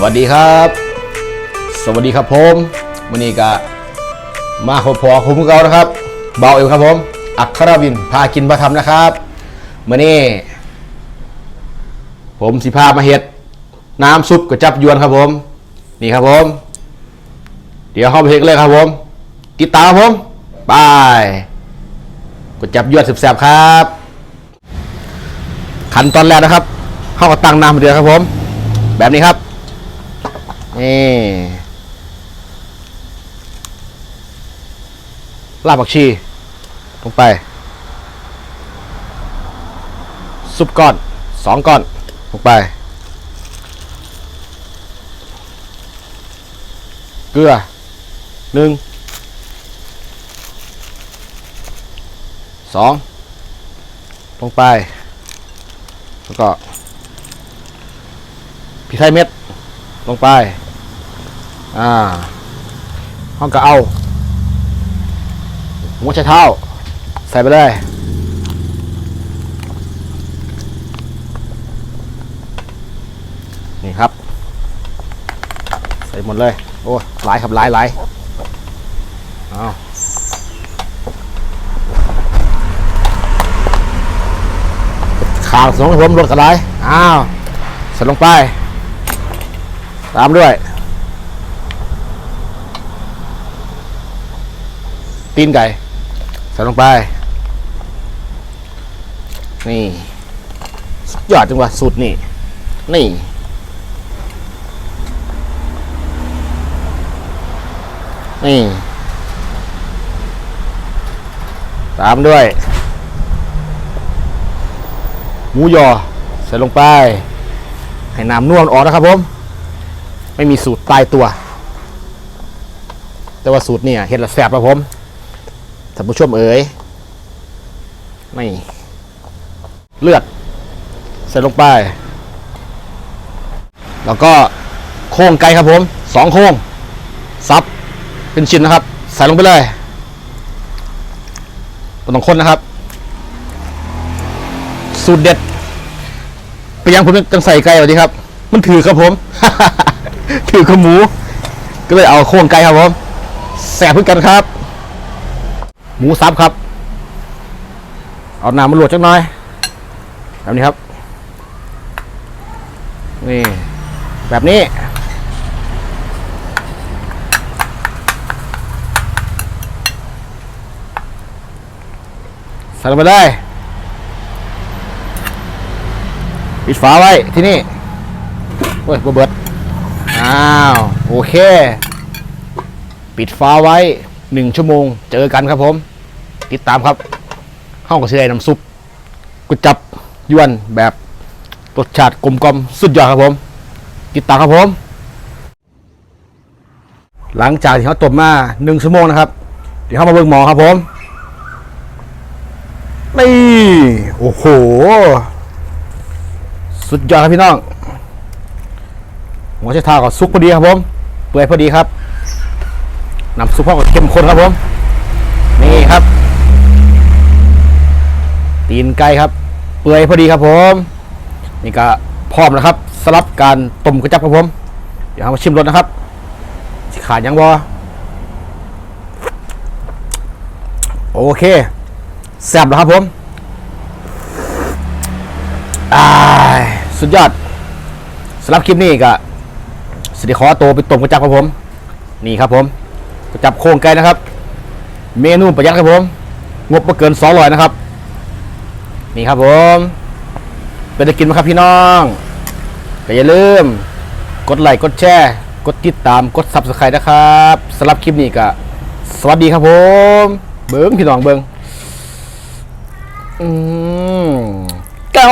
สวัสดีครับ สวัสดีครับผมวันนี้ก็มาขอพอคุ้มเก่านะครับ เบาเอวครับผม อัครวินพากินพาทำนะครับมื่อนี้ ผมสิพามาเฮ็ด น้ำซุปกระจับยวนครับผม นี่ครับผม เดี๋ยวเข้าไปเฮ็ดเลยครับผม ติดตามครับผมบายกระจับยวนแสบๆครับ ขั้นตอนแรกนะครับเข้ากับตั้งน้ำเดือดครับผม แบบนี้ครับ นี่ลาบผักชี ลงไป ซุปก้อนสองก้อน ลงไป เกลือหนึ่งสองลงไป แล้วก็พริกไทยเม็ด ลงไป อ่าห้องก็เอาหัวไชเท้า ใส่ไปเลยนี่ครับ ใส่หมดเลย โอ้หลายครับหลายหลายเอาขาสองผมรถกระไรอ้าวใส่ลงไป ตามด้วย ตีนไก่ ใส่ลงไป นี่ยอดจังหวะสุดนี่ นี่ นี่ ตามด้วย หมูยอ ใส่ลงไป ให้น้ำนวลออกนะครับผม ไม่มีสูตรตายตัว แต่ว่าสูตรเนี่ยเห็ดละแสบครับผม ท่านผู้ชมเอ๋ยไม่เลือดใส่ลงไป แล้วก็โค้งไก่ครับผมสองโค้งซับเป็นชิ้นนะครับ ใส่ลงไปเลยบ่ต้องคนนะครับ สูตรเด็ดไปยังผมจังใส่ไก่สวัสดีครับ มันถือครับผม ถือขาวหมู ก็เลยเอาโครงไก่ครับผมแสบเพื่อกันครับ หมูสับครับ เอาหน้ำมาลวกจักหน่อยแบบนี้ครับ นี่ แบบนี้ ใส่ลงไปเลยปิดฝาไว้ที่นี่โอ้ยบ่เบิดอ้าว โอเค ปิดฟ้าไว้ หนึ่งชั่วโมง เจอกันครับผม ติดตามครับห้องกระเทียน้ำซุปกุจับยวนแบบรสชาติกลมกลมสุดยอดครับผม ติดตามครับผม หลังจากที่เขาต้มมาหนึ่งชั่วโมงนะครับ เดี๋ยวเข้ามาเบิ่งหมอครับผมนี่โอ้โห สุดยอดครับพี่น้องหัวไชเท้าก็ซุกพอดีครับผม เปื่อยพอดีครับ น้ำซุปก็เข้มข้นครับผมนี่ครับ ตีนไก่ครับ เปื่อยพอดีครับผม นี่ก็พร้อมแล้วครับสำหรับการต้มกระจับครับผม เดี๋ยวเรามาชิมรสนะครับขาดยังบอโอเคแซ่บแล้วครับผมสุดยอดสำหรับคลิปนี้ก็สิริขอตัวไปต้มกระจับครับผม นี่ครับผม จับโครงไก่นะครับ เมนูประหยัดครับผม งบไม่เกิน200นะครับ นี่ครับผมเป็นจะกินไหมครับพี่น้องก็อย่าลืม กดไลค์กดแชร์ กดติดตามกด subscribe นะครับสำหรับคลิปนี้ก็สวัสดีครับผม เบิ้งพี่น้องเบิ้งอืมเก๋า